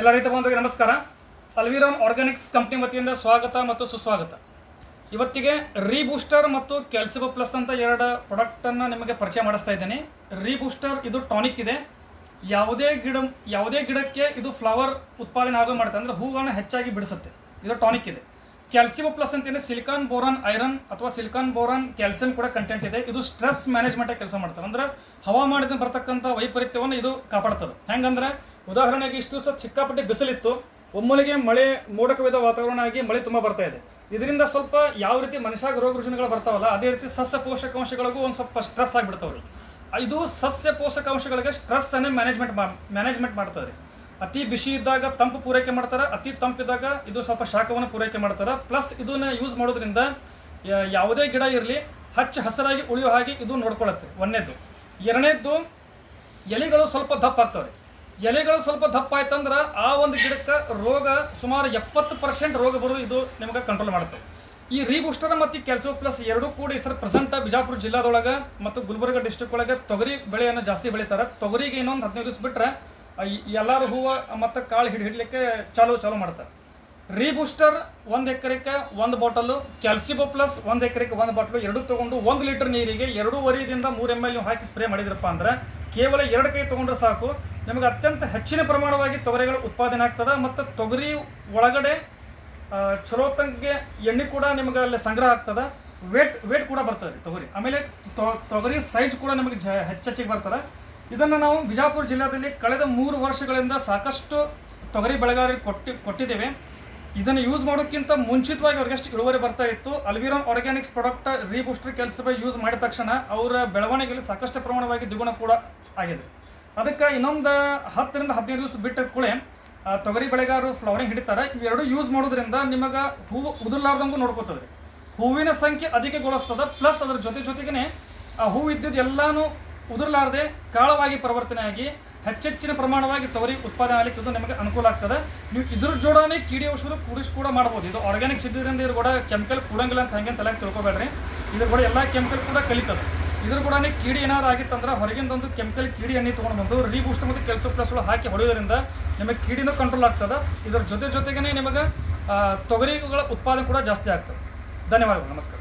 ಎಲ್ಲ ರೈತ ಬಂಧುಗಳಿಗೆ ನಮಸ್ಕಾರ. ಅಲ್ವಿರಾನ್ ಆರ್ಗ್ಯಾನಿಕ್ಸ್ ಕಂಪ್ನಿ ವತಿಯಿಂದ ಸ್ವಾಗತ ಮತ್ತು ಸುಸ್ವಾಗತ. ಇವತ್ತಿಗೆ ರೀಬೂಸ್ಟರ್ ಮತ್ತು ಕ್ಯಾಲ್ಸಿಬೋ ಪ್ಲಸ್ ಅಂತ ಎರಡು ಪ್ರಾಡಕ್ಟನ್ನು ನಿಮಗೆ ಪರಿಚಯ ಮಾಡಿಸ್ತಾ ಇದ್ದೇನೆ. ರೀಬೂಸ್ಟರ್ ಇದು ಟಾನಿಕ್ ಇದೆ. ಯಾವುದೇ ಗಿಡ, ಯಾವುದೇ ಗಿಡಕ್ಕೆ ಇದು ಫ್ಲವರ್ ಉತ್ಪಾದನೆ ಆಗೋ ಮಾಡುತ್ತೆ ಅಂದರೆ ಹೂಗಳನ್ನ ಹೆಚ್ಚಾಗಿ ಬಿಡಿಸುತ್ತೆ. ಇದು ಟಾನಿಕ್ ಇದೆ. ಕ್ಯಾಲ್ಸಿಬೋ ಪ್ಲಸ್ ಅಂತೇನೆ ಸಿಲಿಕಾನ್ ಬೋರಾನ್ ಐರನ್ ಅಥವಾ ಸಿಲಿಕಾನ್ ಬೋರಾನ್ ಕ್ಯಾಲ್ಸಿಯಂ ಕೂಡ ಕಂಟೆಂಟ್ ಇದೆ. ಇದು ಸ್ಟ್ರೆಸ್ ಮ್ಯಾನೇಜ್ಮೆಂಟ್ ಕೆಲಸ ಮಾಡ್ತಾರೆ ಅಂದ್ರೆ ಹವಾಮಾನದಿಂದ ಬರ್ತಕ್ಕಂಥ ವೈಪರೀತ್ಯವನ್ನು ಇದು ಕಾಪಾಡ್ತದೆ. ಹೆಂಗಂದ್ರೆ ಉದಾಹರಣೆಗೆ ಇಷ್ಟು ದಿವಸ ಸಿಕ್ಕಾಪಟ್ಟೆ ಬಿಸಿಲಿತ್ತು ಒಮ್ಮೊಲಿಗೆ ಮಳೆ ಮೋಡಕವಿದ ವಾತಾವರಣ ಆಗಿ ಮಳೆ ತುಂಬ ಬರ್ತಾ ಇದೆ. ಇದರಿಂದ ಸ್ವಲ್ಪ ಯಾವ ರೀತಿ ಮನುಷ್ಯಾಗ ರೋಗ ರುಜಿನಗಳು ಬರ್ತಾವಲ್ಲ, ಅದೇ ರೀತಿ ಸಸ್ಯ ಪೋಷಕಾಂಶಗಳಿಗೂ ಒಂದು ಸ್ವಲ್ಪ ಸ್ಟ್ರೆಸ್ ಆಗಿಬಿಡ್ತಾವ್ರಿ. ಇದು ಸಸ್ಯ ಪೋಷಕಾಂಶಗಳಿಗೆ ಸ್ಟ್ರೆಸ್ ಅನ್ನೇ ಮ್ಯಾನೇಜ್ಮೆಂಟ್ ಮ್ಯಾನೇಜ್ಮೆಂಟ್ ಮಾಡ್ತಾರೆ ಅತಿ ಬಿಸಿ ಇದ್ದಾಗ ತಂಪು ಪೂರೈಕೆ ಮಾಡ್ತಾರೆ, ಅತಿ ತಂಪಿದ್ದಾಗ ಇದು ಸ್ವಲ್ಪ ಶಾಖವನ್ನು ಪೂರೈಕೆ ಮಾಡ್ತಾರೆ. ಪ್ಲಸ್ ಇದನ್ನ ಯೂಸ್ ಮಾಡೋದ್ರಿಂದ ಯಾವುದೇ ಗಿಡ ಇರಲಿ, ಹಚ್ಚ ಹಸಿರಾಗಿ ಉಳಿಯೋ ಹಾಗೆ ಇದು ನೋಡ್ಕೊಳತ್ತೆ. ಒಂದನೇದ್ದು. ಎರಡನೇದ್ದು ಎಲೆಗಳು ಸ್ವಲ್ಪ ದಪ್ಪ ಆಗ್ತವೆ ಎಲೆಗಳು ಸ್ವಲ್ಪ ದಪ್ಪ ಆಯ್ತಂದ್ರೆ ಆ ಒಂದು ಗಿಡಕ್ಕೆ ರೋಗ ಸುಮಾರು ಎಪ್ಪತ್ತು ಪರ್ಸೆಂಟ್ ರೋಗ ಬರೋದು ಇದು ನಿಮಗೆ ಕಂಟ್ರೋಲ್ ಮಾಡುತ್ತೆ ಈ ರೀಬೂಸ್ಟರ್ ಮತ್ತು ಕ್ಯಾಲ್ಸಿಯೋ ಪ್ಲಸ್ ಎರಡೂ ಕೂಡಿ ಸರ್ ಪ್ರೆಸೆಂಟ್ ಬಿಜಾಪುರ ಜಿಲ್ಲಾದೊಳಗೆ ಮತ್ತು ಗುಲ್ಬರ್ಗ ಡಿಸ್ಟಿಕ್ ಒಳಗೆ ತೊಗರಿ ಬೆಳೆಯನ್ನು ಜಾಸ್ತಿ ಬೆಳೀತಾರೆ. ತೊಗರಿಗೆ ಇನ್ನೊಂದು ಹದಿನೈದು ದಿವಸ ಬಿಟ್ಟರೆ ಎಲ್ಲರೂ ಹೂವು ಮತ್ತು ಕಾಳು ಹಿಡಿ ಹಿಡಲಿಕ್ಕೆ ಚಾಲು ಚಾಲು ಮಾಡ್ತಾರೆ. ರೀಬೂಸ್ಟರ್ ಒಂದು ಎಕರೆಗೆ ಒಂದು ಬಾಟಲು ಕ್ಯಾಲ್ಸಿಬೋ ಪ್ಲಸ್ ಒಂದು ಎಕರೆಗೆ ಒಂದು ಬಾಟಲು ಎರಡು ತೊಗೊಂಡು ಒಂದು ಲೀಟರ್ ನೀರಿಗೆ ಎರಡೂವರೆದಿಂದ ಮೂರು ಎಂ ಎಲ್ ನೀವು ಹಾಕಿ ಸ್ಪ್ರೇ ಮಾಡಿದ್ರಪ್ಪ ಅಂದ್ರೆ ಕೇವಲ ಎರಡು ಕೈ ತೊಗೊಂಡ್ರೆ ಸಾಕು. ನಿಮಗೆ ಅತ್ಯಂತ ಹೆಚ್ಚಿನ ಪ್ರಮಾಣವಾಗಿ ತೊಗರಿಗಳು ಉತ್ಪಾದನೆ ಆಗ್ತದೆ ಮತ್ತು ತೊಗರಿ ಒಳಗಡೆ ಚಲೋತಂಗೆ ಎಣ್ಣೆ ಕೂಡ ನಿಮಗೆ ಅಲ್ಲಿ ಸಂಗ್ರಹ ಆಗ್ತದೆ. ವೇಟ್ ವೇಟ್ ಕೂಡ ಬರ್ತದೆ ರೀ ತೊಗರಿ. ಆಮೇಲೆ ತೊಗರಿ ಸೈಜ್ ಕೂಡ ನಿಮಗೆ ಜ, ಹೆಚ್ಚೆಚ್ಚಿಗೆ ಬರ್ತದೆ. ಇದನ್ನು ನಾವು ಬಿಜಾಪುರ ಜಿಲ್ಲಾದಲ್ಲಿ ಕಳೆದ ಮೂರು ವರ್ಷಗಳಿಂದ ಸಾಕಷ್ಟು ತೊಗರಿ ಬೆಳೆಗಾರರಿಗೆ ಕೊಟ್ಟಿ, ಕೊಟ್ಟಿದ್ದೇವೆ. ಇದನ್ನು ಯೂಸ್ ಮಾಡೋಕ್ಕಿಂತ ಮುಂಚಿತವಾಗಿ ಅವ್ರಿಗೆ ಎಷ್ಟು ಇಳುವರಿ ಬರ್ತಾ ಇತ್ತು. ಅಲ್ವಿರಾನ್ ಆರ್ಗ್ಯಾನಿಕ್ಸ್ ಪ್ರಾಡಕ್ಟ್ ರೀಬೂಸ್ಟರ್ ಕೆಲಸ ಯೂಸ್ ಮಾಡಿದ ತಕ್ಷಣ ಅವರ ಬೆಳವಣಿಗೆಯಲ್ಲಿ ಸಾಕಷ್ಟು ಪ್ರಮಾಣವಾಗಿ ದ್ವಿಗುಣ ಕೂಡ ಆಗಿದೆ. ಅದಕ್ಕೆ ಇನ್ನೊಂದು ಹತ್ತರಿಂದ ಹದಿನೈದು ದಿವಸ ಬಿಟ್ಟ ಆ, ತೊಗರಿ ಬೆಳೆಗಾರರು ಫ್ಲವರಿಂಗ್ ಹಿಡಿತಾರೆ. ಇವೆರಡು ಯೂಸ್ ಮಾಡೋದ್ರಿಂದ ನಿಮಗೆ ಹೂವು ಉದುರ್ಲಾರ್ದಂಗೂ ನೋಡ್ಕೋತದೆ. ಹೂವಿನ ಸಂಖ್ಯೆ ಅಧಿಕಗೊಳಿಸ್ತದೆ ಪ್ಲಸ್ ಅದರ ಜೊತೆ ಜೊತೆಗೇ ಆ ಹೂವು ಇದ್ದಿದ್ದು ಎಲ್ಲಾನು ಉದುರ್ಲಾರ್ದೆ ಕಾಳವಾಗಿ ಪರಿವರ್ತನೆ ಆಗಿ ಹೆಚ್ಚೆಚ್ಚಿನ ಪ್ರಮಾಣವಾಗಿ ತೊಗರಿ ಉತ್ಪಾದನೆ ಆಗಲಿಕ್ಕೆ ನಿಮಗೆ ಅನುಕೂಲ ಆಗ್ತದೆ. ನೀವು ಇದ್ರ ಜೋಡನೆ ಕೀಡಿ ಔಷಧ ಕೂಡಿಸಿ ಕೂಡ ಮಾಡ್ಬೋದು ಇದು ಆರ್ಗ್ಯಾನಿಕ್ ಇದ್ದಿದ್ದರಿಂದ ಇದ್ರ ಕೂಡ ಕೆಮಿಕಲ್ ಕೂಡಂಗಿಲ್ಲ ಅಂತ ಹಂಗೆ ತಲೆಗೆ ತಿಳ್ಕೊಬೇಡ್ರಿ. ಇದ್ರ ಕೂಡ ಎಲ್ಲ ಕೆಮಿಕಲ್ ಕೂಡ ಕಲಿತದೆ ಇದ್ರ ಕೂಡ ಕೀಡಿ ಏನಾದ್ರು ಆಗಿತ್ತಂದ್ರೆ ಹೊರಗಿಂದ ಒಂದು ಕೆಮಿಕಲ್ ಕೀಡಿ ಎಣ್ಣೆ ತೊಗೊಂಡು ಬಂದು ರೀಬೂಸ್ಟ್ ಮತ್ತು ಕೆಲಸ ಪ್ಲಸ್ಗಳು ಹಾಕಿ ಹೊಡೆಯೋದ್ರಿಂದ ನಿಮಗೆ ಕೀಡಿನೂ ಕಂಟ್ರೋಲ್ ಆಗ್ತದೆ. ಇದರ ಜೊತೆ ಜೊತೆಗೇ ನಿಮಗೆ ತೊಗರಿಗಳ ಉತ್ಪಾದನೆ ಕೂಡ ಜಾಸ್ತಿ ಆಗ್ತದೆ. ಧನ್ಯವಾದಗಳು. ನಮಸ್ಕಾರ.